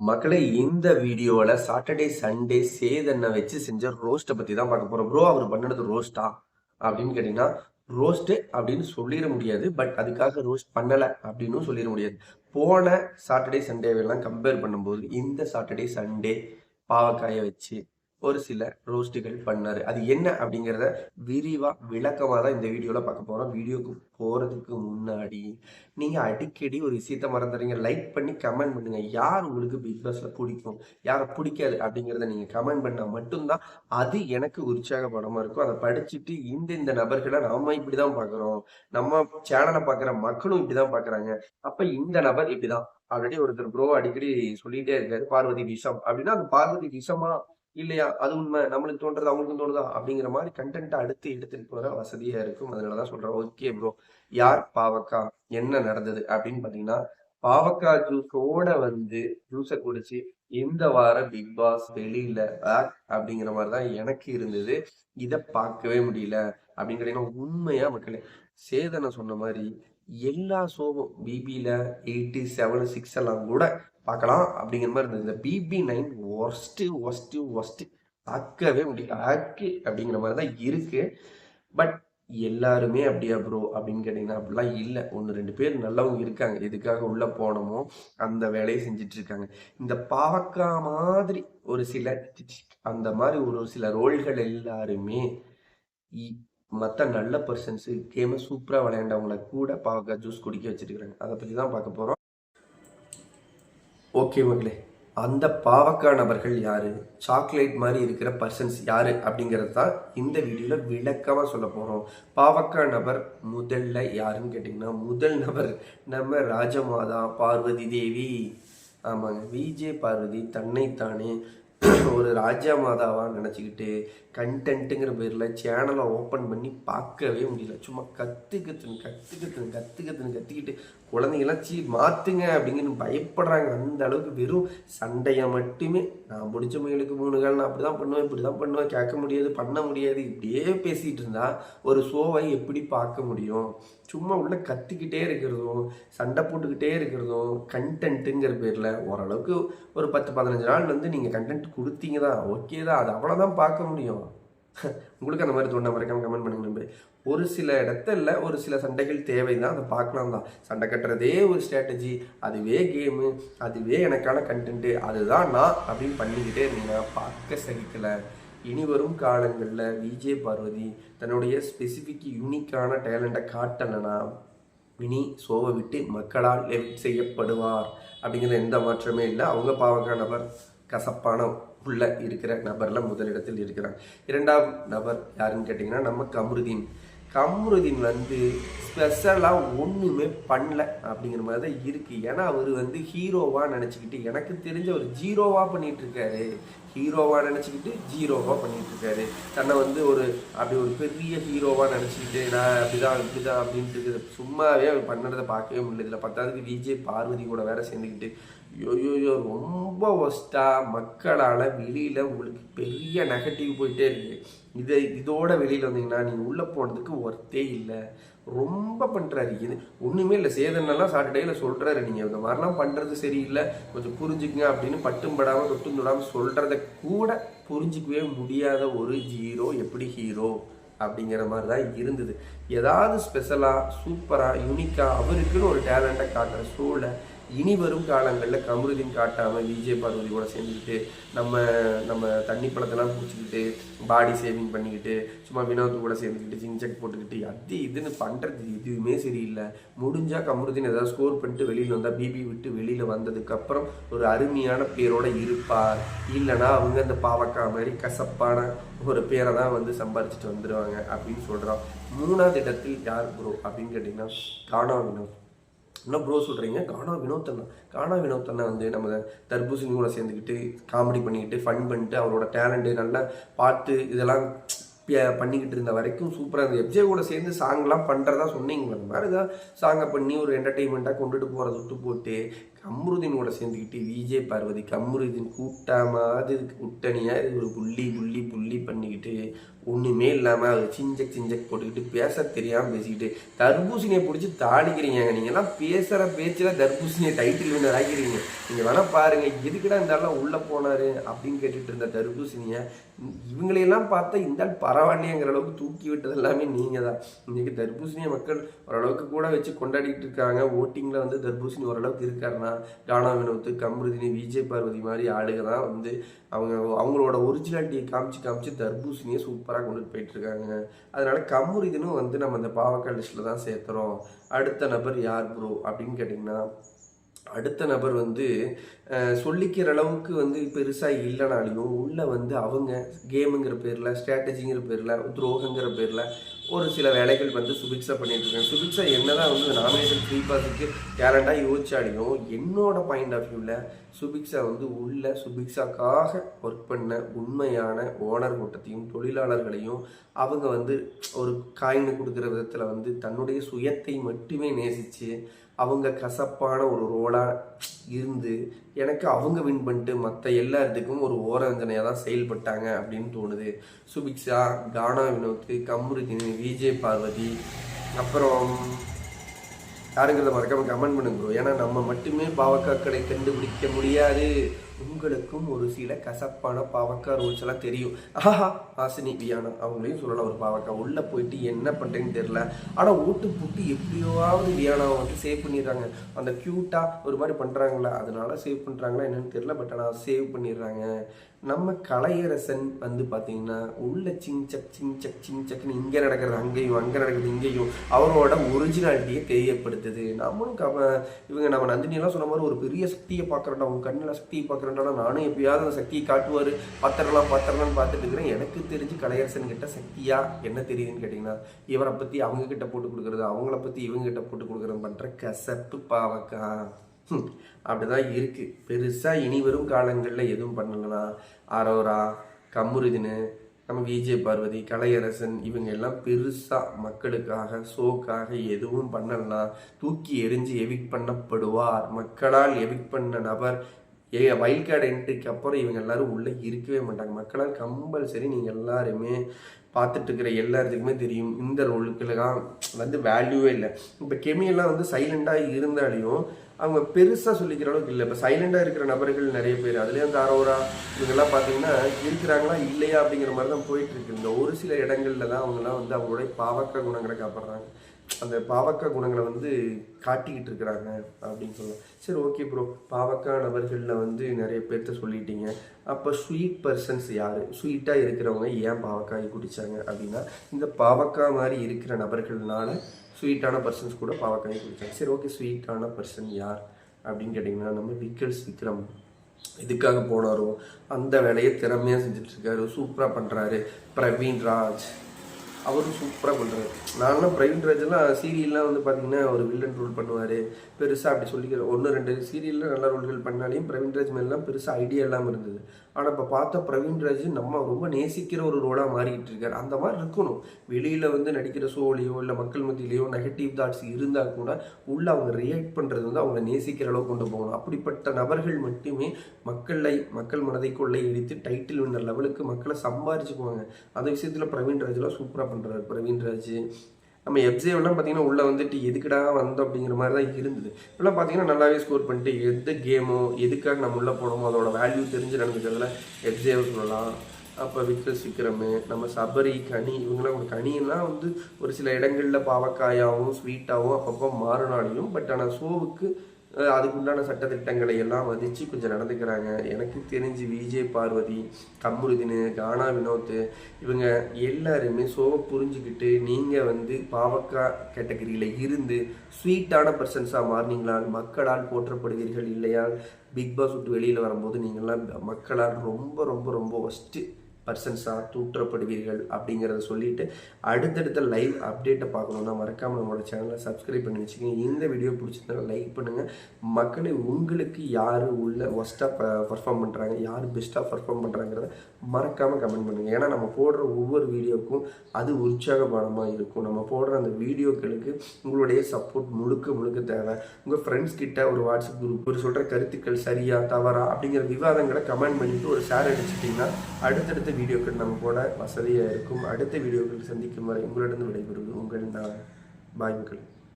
மக்களே இந்த வீடியோவில் சாட்டர்டே சண்டே சேதனை வச்சு செஞ்ச ரோஸ்ட்டை பற்றி தான் பார்க்க போகிறோம் ப்ரோ அவர் பண்ணது ரோஸ்ட்டா அப்படின்னு கேட்டிங்கன்னா ரோஸ்ட்டு அப்படின்னு சொல்லிட முடியாது. பட் அதுக்காக ரோஸ்ட் பண்ணலை அப்படின்னு சொல்லிட முடியாது. போன சாட்டர்டே சண்டேவெல்லாம் கம்பேர் பண்ணும்போது இந்த சாட்டர்டே சண்டே பாவக்காயை வச்சு ஒரு சில ரோஸ்ட்டுகள் பண்ணார். அது என்ன அப்படிங்கிறத விரிவாக விளக்கமாக தான் இந்த வீடியோவில் பார்க்க போகிறோம் வீடியோக்கு போகிறதுக்கு முன்னாடி நீங்கள் அடிக்கடி ஒரு விஷயத்த மறந்துடுறீங்க லைக் பண்ணி கமெண்ட் பண்ணுங்கள் யார் உங்களுக்கு பிக் பாஸில் பிடிக்கும்? யாரை பிடிக்காது அப்படிங்கிறத நீங்கள் கமெண்ட் பண்ணால் மட்டும்தான் அது எனக்கு உற்சாகப்படமாக இருக்கும். அதை படிச்சுட்டு இந்த இந்த நபர்களை நாம இப்படி தான் பார்க்குறோம். நம்ம சேனலை பார்க்குற மக்களும் இப்படி தான் பார்க்குறாங்க. அப்போ இந்த நபர் இப்படி தான் ஆல்ரெடி ஒருத்தர் ப்ரோ அடிக்கடி சொல்லிகிட்டே இருக்காரு. பார்வதி விஷம். அப்படின்னா அந்த பார்வதி விஷமாக இல்லையா? அது உண்மை. நம்மளுக்கு தோன்றது அவங்களுக்கும் தோணுதா? அப்படிங்கிற மாதிரி கண்டென்ட்டை அடுத்து எடுத்துட்டு போற வசதியா இருக்கும். அதனால தான் சொல்றேன். ஓகே ப்ரோ யார் பாவக்கா? என்ன நடந்தது? அப்படின்னு பாத்தீங்கன்னா பாவக்கா ஜூஸோட வந்து ஜூஸை குடிச்சு இந்த வாரம் பிக் பாஸ் வெளியில பேக் அப்படிங்கிற மாதிரி தான் எனக்கு இருந்தது. இதை பார்க்கவே முடியல. அப்படின்னு கேட்டீங்கன்னா உண்மையா மக்களே? சேதனை சொன்ன மாதிரி எல்லா ஷோவும் பிபியில் எயிட்டி செவன் சிக்ஸ் எல்லாம் கூட பார்க்கலாம் அப்படிங்கிற மாதிரி இருந்தது. இந்த BB nine worst worst worst பார்க்கவே முடியல. ஆக்கு அப்படிங்கிற மாதிரி தான் இருக்குது பட் எல்லாருமே அப்படியா ப்ரோ அப்படின்னு கேட்டிங்கன்னா அப்படிலாம் இல்லை. ஒன்று ரெண்டு பேர் நல்லவங்க இருக்காங்க. எதுக்காக உள்ளே போனோமோ அந்த வேலையை செஞ்சுட்டு இருக்காங்க. இந்த பாவக்கா மாதிரி ஒரு சில அந்த மாதிரி ஒரு சில ரோல்கள் எல்லாருமே மற்ற நல்ல பர்சன்ஸு கேமை சூப்பராக விளையாண்டவங்களை கூட பாவக்காய் ஜூஸ் குடிக்க வச்சுருக்குறாங்க. அதை பற்றி தான் பார்க்க போகிறோம் ஓகே மகளே அந்த பாவக்காய் நபர்கள் யார்? சாக்லேட் மாதிரி இருக்கிற பர்சன்ஸ் யார்? அப்படிங்கிறது தான் இந்த வீடியோவில் விளக்கமாக சொல்ல போகிறோம் பாவக்காய் நபர் முதல்ல யாருன்னு கேட்டிங்கன்னா முதல் நபர் நம்ம ராஜமாதா பார்வதி தேவி. ஆமாங்க விஜே பார்வதி தன்னைத்தானே ஒரு ராஜா மாதாவாக நினச்சிக்கிட்டு கண்டென்ட்டுங்கிற பேரில் சேனலை ஓப்பன் பண்ணி பார்க்கவே முடியல. சும்மா கற்றுக்கத்துன்னு கற்றுக்கத்துன்னு கற்றுக்கத்துன்னு கற்றுக்கிட்டு குழந்தைங்களாம் சீ மாற்றுங்க அப்படிங்கன்னு பயப்படுறாங்க. அந்த அளவுக்கு வெறும் சண்டையை மட்டுமே. நான் பிடிச்ச முயலுக்கு மூணு கால் நான் அப்படி தான் பண்ணுவேன் இப்படி தான் பண்ணுவேன் கேட்க முடியாது பண்ண முடியாது இப்படியே பேசிகிட்டு இருந்தால் ஒரு ஷோவை எப்படி பார்க்க முடியும்? சும்மா உள்ள கத்திக்கிட்டே இருக்கிறதும் சண்டை போட்டுக்கிட்டே இருக்கிறதும் கண்டென்ட்டுங்கிற பேரில் ஓரளவுக்கு ஒரு பத்து பதினஞ்சு நாள் வந்து நீங்கள் கண்டென்ட் கொடுத்தீங்க தான் ஓகே தான். அது அவ்வளோதான் பார்க்க முடியும். உங்களுக்கு அந்த மாதிரி தோணா மறக்காம கமெண்ட் பண்ணுங்க நம்பி ஒரு சில இடத்துல ஒரு சில சண்டைகள் தேவை தான் அதை பார்க்கலாம் தான். சண்டை கட்டுறதே ஒரு ஸ்ட்ராட்டஜி அதுவே கேமு அதுவே எனக்கான கண்டென்ட்டு அதுதான் நான் அப்படின்னு பண்ணிக்கிட்டே இருந்தீங்கன்னா பார்க்க சகிக்கலை. இனி வரும் காலங்களில் விஜய் பார்வதி தன்னுடைய ஸ்பெசிஃபிக் யூனிக்கான டேலண்ட்டை காட்டலைன்னா இனி சோவை விட்டு மக்களால் எவிட் செய்யப்படுவார். அப்படிங்கிற எந்த மாற்றமே இல்லை. அவங்க பாவக்கானவர் கசப்பான உள்ள இருக்கிற நபரில் முதலிடத்தில் இருக்கிறான். இரண்டாம் நபர் யாருன்னு கேட்டிங்கன்னா நம்ம கமருதீன். கம்ருதீன் வந்து ஸ்பெஷலாக ஒன்றுமே பண்ணல அப்படிங்கிற மாதிரி தான் இருக்குது ஏன்னா அவர் வந்து ஹீரோவாக நினச்சிக்கிட்டு எனக்கு தெரிஞ்ச ஒரு ஜீரோவாக பண்ணிகிட்டு இருக்காரு ஹீரோவாக நினச்சிக்கிட்டு ஜீரோவாக பண்ணிகிட்டு இருக்காரு தன்னை வந்து ஒரு அப்படி ஒரு பெரிய ஹீரோவாக நினச்சிக்கிட்டு நான் அப்படிதான் இப்படிதான் அப்படின்ட்டு இருக்குது. சும்மாவே அவர் பண்ணுறதை பார்க்கவே முடியல. இதில் பத்தாவதுக்கு விஜய் பார்வதி கூட வேற சேர்ந்துக்கிட்டு யோயோயோ ரொம்ப ஒஸ்ட்டாக மக்களால் வெளியில் உங்களுக்கு பெரிய நெகட்டிவ் போயிட்டே இருக்குது இதை இதோட வெளியில் வந்தீங்கன்னா நீங்கள் உள்ளே போனதுக்கு ஒர்த்தே இல்லை. ரொம்ப பண்ணுறாரு இது ஒன்றுமே இல்லை. சேதனெல்லாம் சாட்டர்டேயில் சொல்கிறாரு நீங்கள் இந்த மாதிரிலாம் பண்ணுறது சரியில்லை. கொஞ்சம் புரிஞ்சுக்குங்க அப்படின்னு பட்டும் படாமல் தொட்டும் தொடாமல் சொல்கிறத கூட புரிஞ்சிக்கவே முடியாத ஒரு ஹீரோ எப்படி ஹீரோ அப்படிங்கிற மாதிரி தான் இருந்தது. ஏதாவது ஸ்பெஷலாக சூப்பராக யூனிக்காக அவருக்குன்னு ஒரு டேலண்ட்டை காட்டுற ஷோவில் இனி வரும் காலங்களில் கமருதீன் காட்டாமல் விஜய் பார்வதி கூட சேர்ந்துக்கிட்டு நம்ம நம்ம தண்ணி பழத்தெல்லாம் பிடிச்சிக்கிட்டு பாடி சேவிங் பண்ணிக்கிட்டு சும்மா வினோத் கூட சேர்ந்துக்கிட்டு ஜிங்சக் போட்டுக்கிட்டு அது இதுன்னு பண்ணுறது இதுவுமே சரியில்லை. முடிஞ்சால் கமருதீன் ஏதாவது ஸ்கோர் பண்ணிட்டு வெளியில் வந்தால் பிபி விட்டு வெளியில் வந்ததுக்கப்புறம் ஒரு அருமையான பேரோட இருப்பார். இல்லைனா அவங்க அந்த பாவக்கா மாதிரி கசப்பான ஒரு பேரை தான் வந்து சம்பாரிச்சிட்டு வந்துடுவாங்க அப்படின்னு சொல்கிறோம் மூணாவது இடத்தில் யார் ப்ரோ அப்படின்னு கேட்டிங்கன்னா காணா வினோத். என்ன ப்ரோ சொல்கிறீங்க கானா வினோத் அண்ணா. கானா வினோத் அண்ணா வந்து நம்ம தர்பூசணி கூட சேர்ந்துக்கிட்டு காமெடி பண்ணிக்கிட்டு ஃபன் பண்ணிட்டு அவரோட டேலண்ட்டு நல்லா பார்த்து இதெல்லாம் பண்ணிக்கிட்டு இருந்த வரைக்கும் சூப்பராக இருந்தது. எப்ஜே கூட சேர்ந்து சாங்லாம் பண்ணுறதா சொன்னீங்க அந்த மாதிரி தான் சாங்கை பண்ணி ஒரு என்டர்டெயின்மெண்ட்டாக கொண்டுட்டு போகிற சுட்டு போட்டு கம்ருதீனோட சேர்ந்துக்கிட்டு விஜே பார்வதிக்கு கம்ருதீன் கூட்டாமாவது கூட்டணியாக இது ஒரு புள்ளி புள்ளி புள்ளி பண்ணிக்கிட்டு ஒன்றுமே இல்லாமல் அது சிஞ்சக் சிஞ்சக் போட்டுக்கிட்டு பேச தெரியாமல் பேசிக்கிட்டு தர்பூசணியை பிடிச்சி தாளிக்கிறீங்க. நீங்கள்லாம் பேசுகிற பேச்சில் தர்பூசணியை டைட்டில் வினர் ஆக்கிறீங்க நீங்கள் வேணால் பாருங்கள் எதுக்குடா இந்த உள்ளே போனார் அப்படின்னு கேட்டுட்டு இருந்த தர்பூசணியை இவங்களையெல்லாம் பார்த்தா இந்த ஆள் பரவாயில்லையங்கிற அளவுக்கு தூக்கி விட்டது எல்லாமே நீங்கள் தான் இன்றைக்கி தர்பூசணியை மக்கள் ஓரளவுக்கு கூட வச்சு கொண்டாடிட்டு இருக்காங்க. ஓட்டிங்கில் வந்து தர்பூசணி ஓரளவுக்கு இருக்காருன்னா கானா வினோத் கம்ருதினி விஜய் பார்வதி மாதிரி ஆளுங்க தான் வந்து அவங்க அவங்களோட ஒரிஜினாலிட்டியை காமிச்சு காமிச்சு தர்பூசணியை சூப்பராக கொண்டுட்டு போயிட்டுருக்காங்க. இருக்காங்க அதனால கம்ருதினும் வந்து நம்ம இந்த பாவக்காய் லிஸ்ட்டில் தான் சேர்த்துறோம். அடுத்த நபர் யார் ப்ரோ அப்படின்னு கேட்டிங்கன்னா அடுத்த நபர் வந்து சொல்லிக்கிற அளவுக்கு வந்து பெருசாக இல்லைனாலையும் உள்ளே வந்து அவங்க கேமுங்கிற பேரில் ஸ்ட்ராட்டஜிங்கிற பேரில் துரோகங்கிற பேரில் ஒரு சில வேலைகள் வந்து சுபிக்ஸா பண்ணிட்டுருக்கேன் இருக்காங்க சுபிக்ஸா என்னதான் வந்து நாமினேஷன் ஃப்ரீ பாஸுக்கு டேலண்டாக யோசிச்சாலையும் என்னோட பாயிண்ட் ஆஃப் வியூவில் சுபிக்ஸா வந்து உள்ள சுபிக்ஸாக்காக ஒர்க் பண்ண உண்மையான ஓனர் கூட்டத்தையும் தொழிலாளர்களையும் அவங்க வந்து ஒரு காயின் கொடுக்குற விதத்தில் வந்து தன்னுடைய சுயத்தை மட்டுமே நேசித்து அவங்க கசப்பான ஒரு ரோலாக இருந்து எனக்கு அவங்க வின் பண்ணிட்டு மற்ற எல்லாத்துக்கும் ஒரு ஓரஞ்சனையாக தான் செயல்பட்டாங்க அப்படின்னு தோணுது. சுபிக்ஷா கானா வினோத் கம்ருதின் விஜய் பார்வதி அப்புறம் யாருங்கிறத மறக்காம கமெண்ட் பண்ணுங்க ப்ரோ ஏன்னா நம்ம மட்டுமே பாவக்காக்களை கண்டுபிடிக்க முடியாது. உங்களுக்கும் ஒரு சில கசப்பான பாவக்காய் ரூல்ஸ் எல்லாம் தெரியும். ஆஹா ஆசினி வியானா அவங்களையும் சொல்லலாம் ஒரு பாவக்காய் உள்ளே போயிட்டு என்ன பண்ணுறேன்னு தெரில ஆனால் ஓட்டு போட்டு எப்படியோவாவது வியானாவை வந்து சேவ் பண்ணிடுறாங்க. அந்த க்யூட்டாக ஒரு மாதிரி பண்ணுறாங்களா அதனால சேவ் பண்ணுறாங்களா என்னன்னு தெரில பட் ஆனால் சேவ் பண்ணிடுறாங்க. நம்ம கலையரசன் வந்து பார்த்தீங்கன்னா உள்ள சிங் சக் சிங் சக் சிங் சக்னு இங்கே நடக்கிறது அங்கேயும் அங்கே நடக்கிறது இங்கேயும் அவரோட ஒரிஜினாலிட்டியை விட்டது நம்மளும் கவ இவங்க நம்ம நந்தினியெல்லாம் சொன்ன மாதிரி ஒரு பெரிய சக்தியை பார்க்குறேன்டா உங்க கண்ணில் சக்தியை பார்க்குறேன்டா நானும் எப்பயாவது அந்த சக்தியை காட்டுவார். பத்திரலாம் பத்திரலாம்னு பார்த்துட்டு இருக்கிறேன். எனக்கு தெரிஞ்சு கலையரசன் கிட்ட சக்தியா என்ன தெரியுதுன்னு கேட்டிங்கன்னா இவரை பற்றி அவங்க கிட்ட போட்டு கொடுக்குறது அவங்கள பற்றி இவங்க கிட்ட போட்டு கொடுக்குறது பண்ணுற கசப்பு பாவக்கா அப்படிதான் இருக்குது பெருசாக இனி வரும் காலங்களில் எதுவும் பண்ணலனா அரோரா கம்முருதுன்னு நம்ம விஜய் பார்வதி கலையரசன் இவங்க எல்லாம் பெருசா மக்களுக்காக ஷோக்காக எதுவும் பண்ணலாம் தூக்கி எரிஞ்சு எவிக் பண்ணப்படுவார். மக்களால் எவிக் பண்ண நபர் ஏ வைல்ட் கார்டு என்ட்ரிக்கு அப்புறம் இவங்க எல்லாரும் உள்ளே இருக்கவே மாட்டாங்க. மக்களால் கம்பல்சரி நீங்கள் எல்லாருமே பார்த்துட்டு இருக்கிற எல்லாத்துக்குமே தெரியும். இந்த ரோலுக்கெல்லாம் வந்து வேல்யூவே இல்லை. இப்போ கெமியெல்லாம் வந்து சைலண்டாக இருந்தாலையும் அவங்க பெருசாக சொல்லிக்கிற அளவுக்கு இல்லை. இப்போ சைலண்டாக இருக்கிற நபர்கள் நிறைய பேர் அதுலேயே அந்த அரோரா இவங்கெல்லாம் பார்த்தீங்கன்னா இருக்கிறாங்களா இல்லையா அப்படிங்கிற மாதிரி தான் போயிட்டு இருக்கு இந்த ஒரு சில இடங்கள்ல தான் அவங்கெல்லாம் வந்து அவங்களுடைய பாவக்க குணங்களை காப்பாடுறாங்க அந்த பாவக்கா குணங்களை வந்து காட்டிக்கிட்டு இருக்கிறாங்க அப்படின்னு சொல்லலாம். சரி ஓகே ப்ரோ பாவக்கா நபர்களில் வந்து நிறைய பேர்த்த சொல்லிட்டீங்க. அப்போ ஸ்வீட் பர்சன்ஸ் யார்? ஸ்வீட்டாக இருக்கிறவங்க ஏன் பாவக்காய் குடித்தாங்க அப்படின்னா இந்த பாவக்கா மாதிரி இருக்கிற நபர்கள்னால ஸ்வீட்டான பர்சன்ஸ் கூட பாவக்காய் குடித்தாங்க சரி ஓகே ஸ்வீட்டான பர்சன் யார் அப்படின்னு கேட்டிங்கன்னா நம்ம விக்கல்ஸ் விக்ரம் இதுக்காக போனாரோ அந்த வேலையை திறமையாக செஞ்சிட்ருக்காரு சூப்பராக பண்ணுறாரு பிரவீன் ராஜ் அவரும் சூப்பராக பண்ணுறாரு நான்லாம் பிரவீன் ராஜெல்லாம் சீரியல்லாம் வந்து பார்த்தீங்கன்னா ஒரு வில்லன் ரோல் பண்ணுவார். பெருசாக அப்படி சொல்லிக்கிற ஒன்று ரெண்டு சீரியலில் நல்ல ரோல்கள் பண்ணாலையும் பிரவீன் ராஜ் மேலாம் பெருசாக ஐடியா இல்லாமல் இருந்தது. ஆனால் இப்போ பார்த்த பிரவீன்ராஜ் நம்ம ரொம்ப நேசிக்கிற ஒரு ரோலாக மாறிக்கிட்டு இருக்கார். அந்த மாதிரி இருக்கணும். வெளியில் வந்து நடிக்கிற ஷோலையோ இல்லை மக்கள் மத்தியிலையோ நெகட்டிவ் தாட்ஸ் இருந்தால் கூட உள்ள அவங்க ரியாக்ட் பண்ணுறது வந்து அவங்க நேசிக்கிற அளவுக்கு கொண்டு போகணும். அப்படிப்பட்ட நபர்கள் மட்டுமே மக்களை மக்கள் மனதை கொள்ளை இடித்து டைட்டில் வின்னர் லெவலுக்கு மக்களை சம்பாரிச்சுக்குவாங்க. அந்த விஷயத்தில் பிரவீன்ராஜ்லாம் சூப்பராக பண்ணுறாரு பிரவீன்ராஜ் நம்ம எப்சேவெல்லாம் பார்த்தீங்கன்னா உள்ளே வந்துட்டு எதுக்குடா வந்தோம் அப்படிங்கிற மாதிரி தான் இருந்தது. இப்பெல்லாம் பார்த்தீங்கன்னா நல்லாவே ஸ்கோர் பண்ணிட்டு எந்த கேமோ எதுக்காக நம்ம உள்ளே போனோமோ அதோட வேல்யூ தெரிஞ்சு நடந்துக்கிறதுல எப்சேவ் சொல்லலாம். அப்போ விக்ரஸ் விக்ரமு நம்ம சபரி கனி இவங்களாம் ஒரு கனியெல்லாம் வந்து ஒரு சில இடங்களில் பாவக்காயாகவும் ஸ்வீட்டாகவும் அப்பப்போ மாறினாலையும் பட் ஆனால் ஷோவுக்கு அதுக்குண்டான அதுக்குண்டான சட்டத்திட்டங்களை எல்லாம் வதிச்சு கொஞ்சம் நடந்துக்கிறாங்க. எனக்கு தெரிஞ்சு விஜய் பார்வதி கம்ருதினு கானா வினோத் இவங்க எல்லாருமே சோவை புரிஞ்சுக்கிட்டு நீங்கள் வந்து பாவக்காய் கேட்டகரியில் இருந்து ஸ்வீட்டான பர்சன்ஸாக மாறினீங்களால் மக்களால் போற்றப்படுவீர்கள் இல்லையா பிக் பாஸ் விட்டு வெளியில் வரும்போது நீங்கள்லாம் மக்களால் ரொம்ப ரொம்ப ரொம்ப ஃபஸ்ட்டு பர்சன்ஸாக தூற்றப்படுவீர்கள் அப்படிங்கிறத சொல்லிட்டு அடுத்தடுத்த லைவ் அப்டேட்டை பார்க்கணுன்னா மறக்காமல் நம்மளோட சேனலை சப்ஸ்கிரைப் பண்ணி வச்சுக்கோங்க. இந்த வீடியோ பிடிச்சிருந்தா லைக் பண்ணுங்கள் மக்களை உங்களுக்கு யார் உள்ள ஒஸ்ட்டாக பர்ஃபார்ம் பண்ணுறாங்க யார் பெஸ்ட்டாக பர்ஃபார்ம் பண்ணுறாங்கிறத மறக்காமல் கமெண்ட் பண்ணுங்கள் ஏன்னா நம்ம போடுற ஒவ்வொரு வீடியோக்கும் அது உற்சாகமானமாக இருக்கும். நம்ம போடுற அந்த வீடியோக்களுக்கு உங்களுடைய சப்போர்ட் முழுக்க முழுக்க தேவை. உங்கள் ஃப்ரெண்ட்ஸ் கிட்ட ஒரு வாட்ஸ்அப் குரூப் ஒரு சொல்கிற கருத்துக்கள் சரியா தவறா அப்படிங்கிற விவாதங்களை கமெண்ட் பண்ணிட்டு ஒரு ஷேர் அடிச்சிட்டிங்கன்னா அடுத்தடுத்து வீடியோக்கள் நம்ம போட வசதியாக இருக்கும். அடுத்த வீடியோக்கள் சந்திக்கும் வரை உங்களிடம் விடைபெறுவது உங்களின் நான் பாய் மக்கள்.